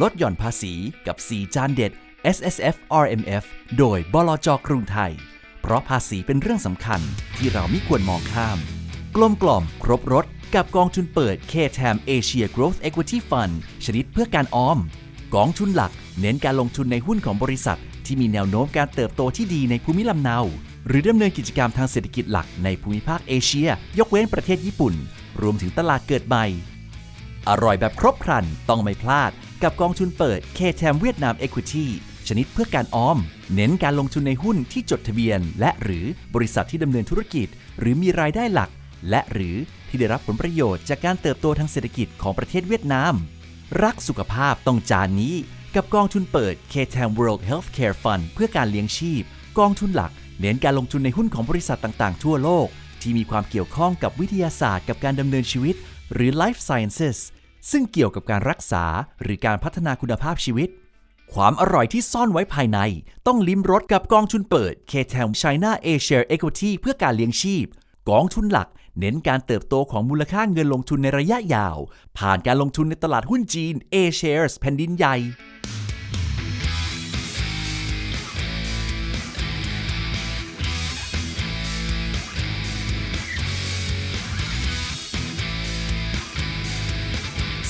ลดหย่อนภาษีกับ 4 จานเด็ด S S F R M F โดยบลจกรุงไทย เพราะภาษีเป็นเรื่องสำคัญที่เราไม่ควรมองข้าม กลมกล่อม ครบรถ กับกองทุนเปิด K-TAM Asia Growth Equity Fund ชนิดเพื่อการออม กองทุนหลัก เน้นการลงทุนในหุ้นของบริษัท ที่มีแนวโน้มการเติบโตที่ดีในภูมิลำเนา หรือดำเนินกิจกรรมทางเศรษฐกิจหลักในภูมิภาคเอเชีย ยกเว้นประเทศญี่ปุ่น รวมถึงตลาดเกิดใหม่ อร่อยแบบครบครันต้องไม่พลาด กับกองทุนเปิด K-TAM เวียดนาม Equity ชนิดเพื่อการออม เน้นการลงทุนในหุ้นที่จดทะเบียน และหรือบริษัทที่ดำเนินธุรกิจ หรือมีรายได้หลัก และหรือที่ได้รับผลประโยชน์จากการเติบโตทางเศรษฐกิจของประเทศเวียดนาม รักสุขภาพต้องจานนี้ กับกองทุนเปิด K-TAM World Healthcare Fund เพื่อการเลี้ยงชีพ กองทุนหลัก เน้นการลงทุนในหุ้นของบริษัทต่างๆ ทั่วโลก ที่มีความเกี่ยวข้องกับวิทยาศาสตร์กับการดำเนินชีวิต หรือ Life Sciences ซึ่งเกี่ยวกับการรักษาหรือการพัฒนาคุณภาพชีวิต ความอร่อยที่ซ่อนไว้ภายใน ต้องลิ้มรสกับกองทุนเปิด K-TAM China A Share Equity เพื่อการเลี้ยงชีพ กองทุนหลัก เน้นการเติบโตของมูลค่าเงินลงทุนในระยะยาว ผ่านการลงทุนในตลาดหุ้นจีน A Shares แผ่นดินใหญ่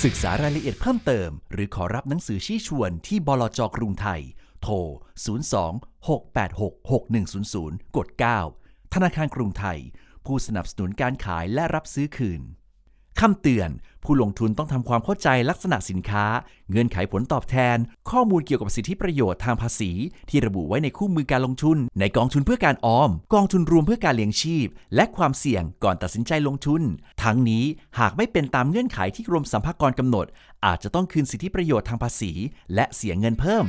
ศึกษารายละเอียดเพิ่มเติม หรือขอรับหนังสือชี้ชวนที่บลจกรุงไทย โทร 02-686-6100 กด 9 ธนาคารกรุงไทย ผู้สนับสนุนการขายและรับซื้อคืน คำเตือน ผู้ลงทุนต้องทำความเข้าใจลักษณะสินค้า เงื่อนไขผลตอบแทน ข้อมูลเกี่ยวกับสิทธิประโยชน์ทางภาษี ที่ระบุไว้ในคู่มือการลงทุน ในกองทุนเพื่อการออม กองทุนรวมเพื่อการเลี้ยงชีพ และความเสี่ยงก่อนตัดสินใจลงทุน ทั้งนี้หากไม่เป็นตามเงื่อนไขที่กรมสรรพากรกำหนด อาจจะต้องคืนสิทธิประโยชน์ทางภาษี และเสียเงินเพิ่ม